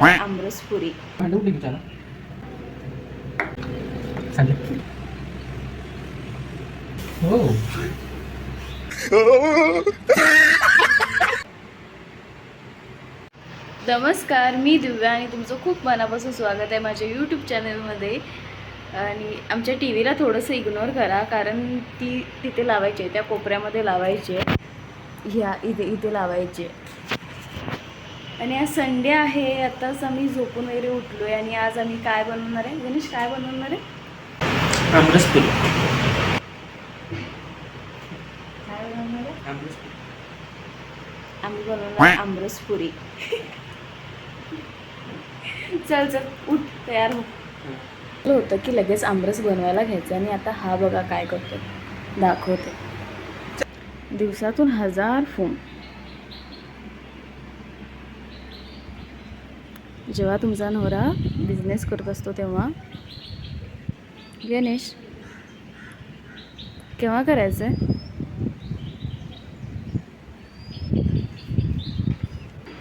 आमरसपुरी हो. नमस्कार मी दिव्या आणि तुमचं खूप मनापासून स्वागत आहे माझ्या यूट्यूब चॅनलमध्ये आणि आमच्या टी व्हीला थोडंसं इग्नोर करा कारण ती तिथे लावायची आहे त्या कोपऱ्यामध्ये लावायची आहे. ह्या इथे इथे लावायची आहे. आणि आज संडे आहे आताच आम्ही झोपून वगैरे उठलो आहे आणि आज आम्ही काय बनवणार आहे? गणेश काय बनवणार आहे? काय बनवणार आहे? आम्ही बनवणार आमरसपुरी चल चल उठ तयार हो. होतं की लगेच आमरस बनवायला घ्यायचं आणि आता हा बघा काय करतो दाखवते. दिवसातून हजार फोन जेव्हा तुमचा नवरा बिझनेस करत असतो तेव्हा गणेश केव्हा करायचं आहे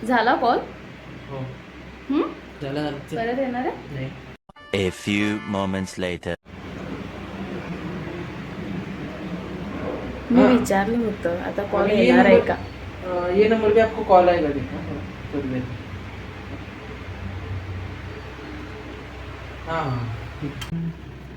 झाला कॉल हो. हं? परत येणार आहे? नाही. A few moments later. मी. विचारलं होतं आता कॉल येणार आहे का? ये नंबर पे आपको कॉल आएगा देखो हाँ, कर दे हाँ हाँ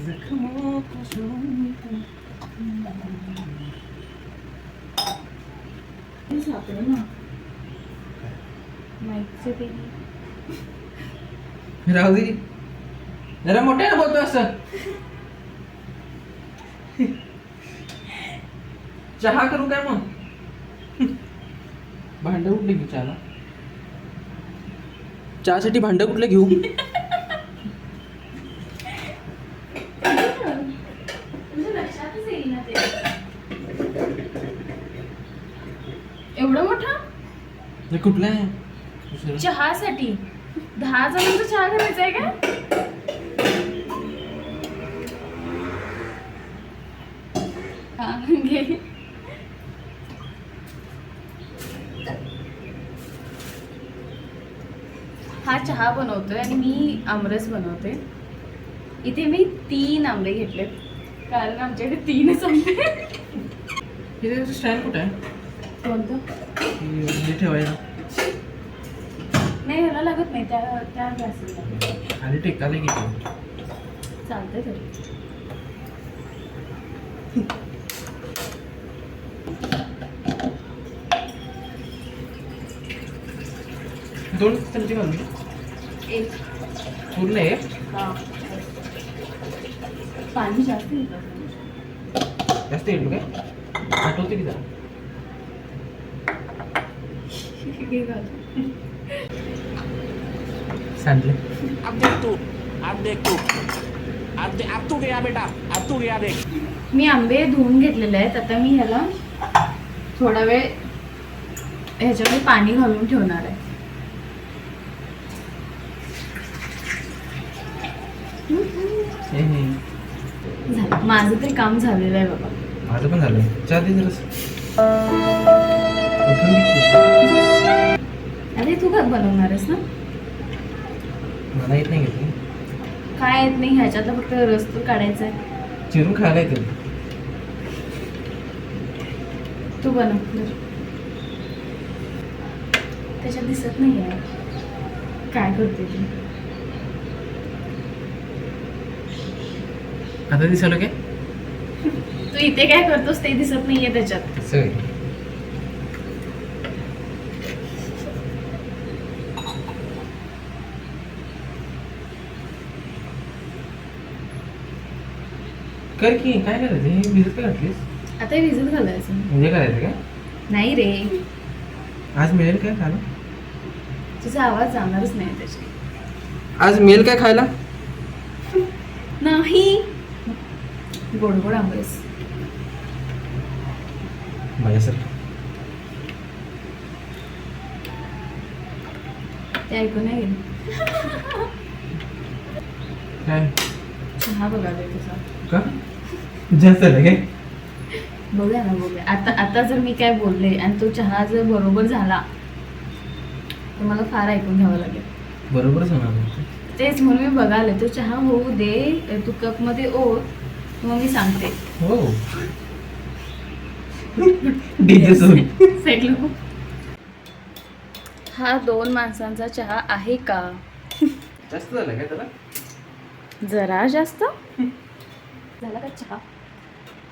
जख्मों को सुनकर राहू दे जरा मोठ्याने बोलतो असं चहा करू काय मग? भांड कुठले घेऊ चहाला? चहासाठी भांड कुठले घेऊ? एवढं मोठा? हे कुठलं आहे? चहासाठी. दहा जणांचा चहा करायचा आहे का हा, घे. हा चहा बनवतोय आणि मी आमरस बनवते. इथे मी तीन आंबे घेतलेत. कारण आमच्याकडे तीनच आंबे स्टँड कुठं आहे? कोणतं? ठेवायला. नाही ह्याला लागत नाही. त्या त्या गॅसला आणि टेकाला किती चालतंय तरी. दोन चमचे घालून पूर्ण आहे? हा. पाणी जास्त येतं. जास्त येईल काय? आठवते की जरा? घाल. सांडले अब देख तू. अब देख तू. अब दे, अब तू गया बेटा. अब तू गया देख. मी आंबे धुवून घेतलेले आहेत. आता मी ह्याला थोडा वेळ ह्याच्यामध्ये पाणी घालून ठेवणार आहे हे हे झालं माझं तरी काम झालेलं आहे बाबा. माझं पण झालं चहा दे जरा उठून घे की. अरे तू काय बनवणार आहेस ना? मला येत नाही घेतली काय येत नाही? ह्याच्यातला फक्त रस तर काढायचा आहे. चिरून खायला येते. तू बनव. त्याच्यात दिसत नाही आहे. काय करते ती? आता दिसलं काय? तू इथे काय करतोस ते दिसत नाहीये त्याच्यात. कर की काय करायचं? हे भिजत काय घातलीस? आता हे विजत घालायचं. म्हणजे करायचं काय नाही रे. आज मिळेल काय खायला? तुझा आवाज जाणारच नाही त्याच्यात. आज मिळेल काय खायला? नाही. गोड गोड आंबेस. ते ऐकून नाही काय? चहा चहा बघायला तुझा का? जास्त झालं काय? बघूया ना बघूया. आता आता जर मी काय बोलले आणि तो चहा जर बरोबर झाला तर मला फार ऐकून घ्यावं लागेल. बरोबरच होणार. तेच म्हणून मी बघायला तो चहा होऊ दे तू कपमध्ये ओत मग मी सांगते. हो. हा दोन माणसांचा चहा आहे का? जास्त झालं काय त्याला? जरा जास्त. झाला का चहा?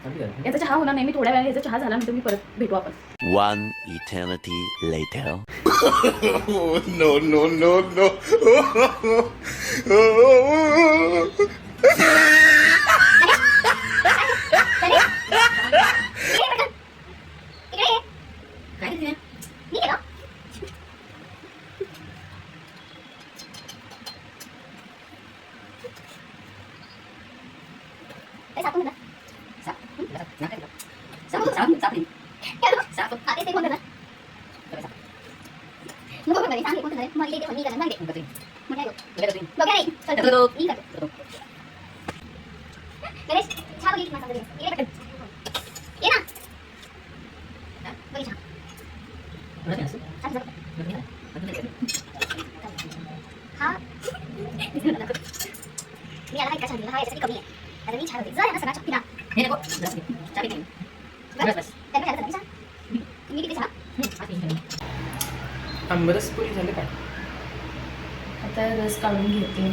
झालं याचा चहा होणार नाही मी थोड्या वेळाने याचा चहा झाल्यानंतर मी परत भेटू आपण. One eternity later. ಸಾಕು ಸಾಕು ಸಾಕು ಸಾಕು ಸಾಕು ಸಾಕು ಅದೇ ತೆಗೊಂಡಲ್ಲ ನೋಡ್ಕೊಂಡ್ರೆ ಸಾಂಗ್ ಕೂತಿದ್ರೆ ಮಲ್ಲಿಗೆ ಹೊನ್ನಿಗೆ ನಂಗೆ ಗೊತ್ತಿ ಬೊಗರೆ ಸೊಲ್ದು ಈಗ ಗಣೇಶ್ ಚಾ ಬಗ್ಗೆ ಮಾತಾಡಿದ್ರೆ ಇರೇ ಬಟ್ಟೆ ಏನಾ ಬರೀ ಚಾ आता रस काढून घेते.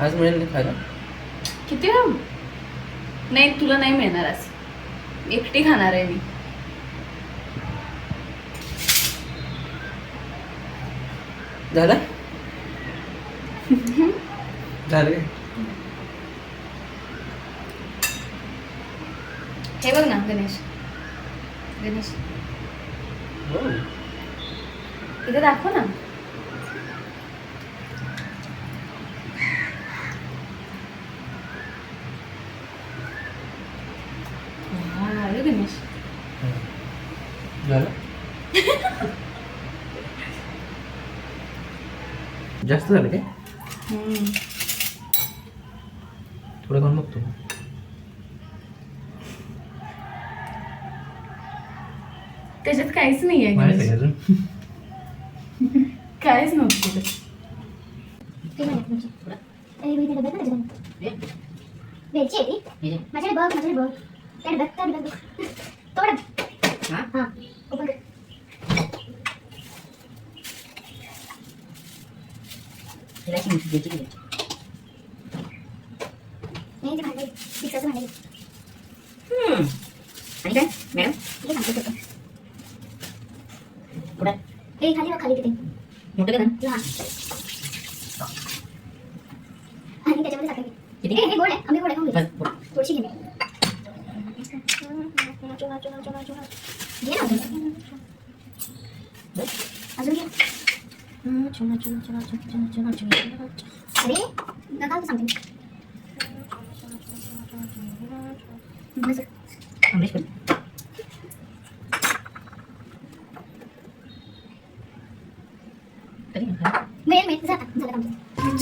आज मिळेल नाही खायला? किती वेळ? नाही तुला नाही मिळणार आज. एकटी खाणार आहे मी. झालं? झालं काय हे बघ ना गणेश. गणेश. हो. इथे दाखव ना गणेश जास्त झालं काय. थोडं खाऊन बघतो त्याच्यात काहीच नाही. आहे अजून माझ्याकडे बघ माझ्याकडे बघ त्या डब्यात त्या डब्यात बघ डबा हां ओपन कर नाही ते भांडे मिक्सरचं भांडे आणि काय मॅडम? हे कुठं हे खाली बघ खाली तिथे. मोठं लहान आणि त्याच्यामध्ये साखर. किती? हे गोड आहे आम्ही गोड आहे. थोडीशी घे घे ना अजून घे अरे नका तू सांगते बस. अमरीश पण. तरी काय? मिळेल मिळेल जा आता. झालं काम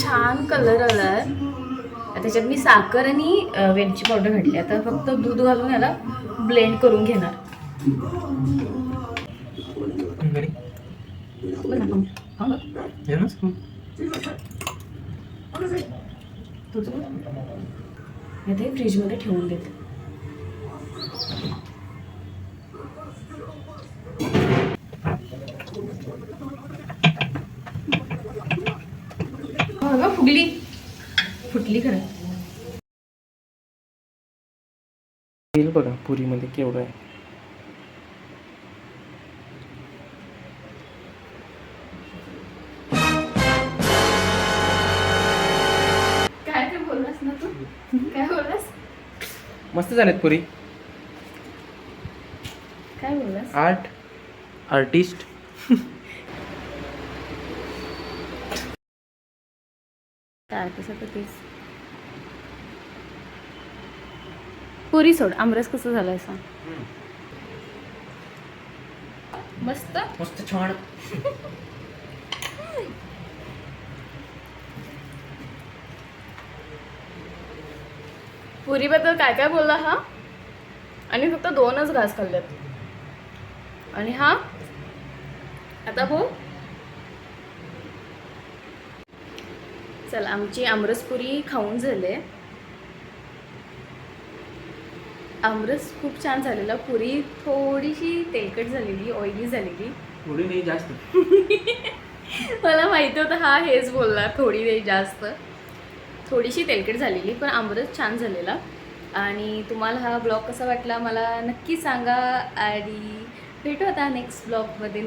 छान कलर आलाय. त्याच्यात मी साखर आणि वेलची पावडर घातली. आता फक्त दूध घालून याला ब्लेंड करून घेणार. फ्रीजमध्ये ठेवून देते. फुगली. फुटली खरं. येईल बघा पुरीमध्ये केवढं आहे. काय ते बोललास ना तू? काय बोललास? मस्त झालेत पुरी. काय बोललास? आर्ट. आर्टिस्ट. तसं तर पुरी सोड आमरस कसं झालं मस्त? मस्त छान. पुरीबद्दल काय काय बोलला हा? आणि फक्त दोनच घास खाल्ल्यात आणि हा? आता हो चल आमची आमरसपुरी खाऊन झाले. आमरस खूप छान झालेला. पुरी थोडीशी तेलकट झालेली ऑइली झालेली. थोडी नाही जास्त. मला माहिती होतं हा हेच बोलला थोडी नाही जास्त. थोडीशी तेलकट झालेली पण आमरस छान झालेला. आणि तुम्हाला हा ब्लॉग कसा वाटला मला नक्की सांगा. आणि भेटू आता नेक्स्ट ब्लॉगमध्ये